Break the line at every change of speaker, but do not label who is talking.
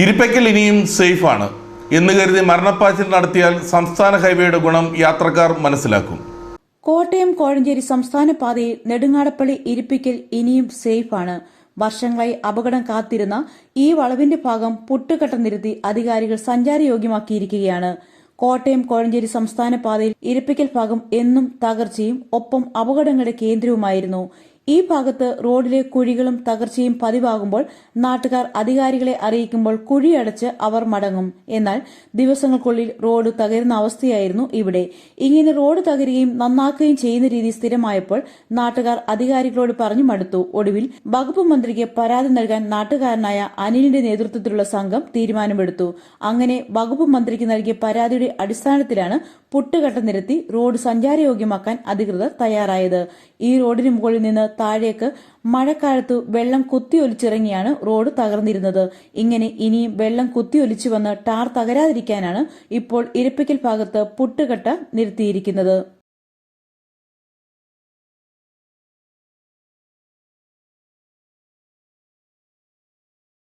ഇരിപ്പയ്ക്കൽ ഇനിയും സേഫാണ് എന്ന് കരുതി മരണപ്പാച്ചിൽ നടത്തിയാൽ സംസ്ഥാന ഹൈവേയുടെ ഗുണം യാത്രക്കാർ മനസ്സിലാക്കും.
കോട്ടയം കോഴഞ്ചേരി സംസ്ഥാന പാതയിൽ നെടുങ്ങാടപ്പള്ളി ഇരിപ്പിക്കൽ ഇനിയും സേഫാണ്. വർഷങ്ങളായി അപകടം കാത്തിരുന്ന ഈ വളവിന്റെ ഭാഗം പുട്ടുകട്ട നിരത്തി അധികാരികൾ സഞ്ചാരയോഗ്യമാക്കിയിരിക്കുകയാണ്. കോട്ടയം കോഴഞ്ചേരി സംസ്ഥാന പാതയിൽ ഇരിപ്പിക്കൽ ഭാഗം എന്നും തകർച്ചയും ഒപ്പം അപകടങ്ങളുടെ കേന്ദ്രവുമായിരുന്നു. ഈ ഭാഗത്ത് റോഡിലെ കുഴികളും തകർച്ചയും പതിവാകുമ്പോൾ നാട്ടുകാർ അധികാരികളെ അറിയിക്കുമ്പോൾ കുഴിയടച്ച് അവർ മടങ്ങും. എന്നാൽ ദിവസങ്ങൾക്കുള്ളിൽ റോഡ് തകരുന്ന അവസ്ഥയായിരുന്നു ഇവിടെ. ഇങ്ങനെ റോഡ് തകരുകയും നന്നാക്കുകയും ചെയ്യുന്ന രീതി സ്ഥിരമായപ്പോൾ നാട്ടുകാർ അധികാരികളോട് പറഞ്ഞു മടുത്തു. ഒടുവിൽ വകുപ്പ് മന്ത്രിക്ക് പരാതി നൽകാൻ നാട്ടുകാരനായ അനിലിന്റെ നേതൃത്വത്തിലുള്ള സംഘം തീരുമാനമെടുത്തു. അങ്ങനെ വകുപ്പ് മന്ത്രിക്ക് നൽകിയ പരാതിയുടെ അടിസ്ഥാനത്തിലാണ് പുട്ടുകട്ട നിരത്തി റോഡ് സഞ്ചാരയോഗ്യമാക്കാൻ അധികൃതർ തയ്യാറായത്. ഈ റോഡിന് മുകളിൽ നിന്ന് താഴേക്ക് മഴക്കാലത്ത് വെള്ളം കുത്തിയൊലിച്ചിറങ്ങിയാണ് റോഡ് തകർന്നിരുന്നത്. ഇങ്ങനെ ഇനിയും വെള്ളം കുത്തിയൊലിച്ചു വന്ന് ടാർ തകരാതിരിക്കാനാണ് ഇപ്പോൾ ഇരപ്പിക്കൽ ഭാഗത്ത് പുട്ടുകട്ട നിർത്തിയിരിക്കുന്നത്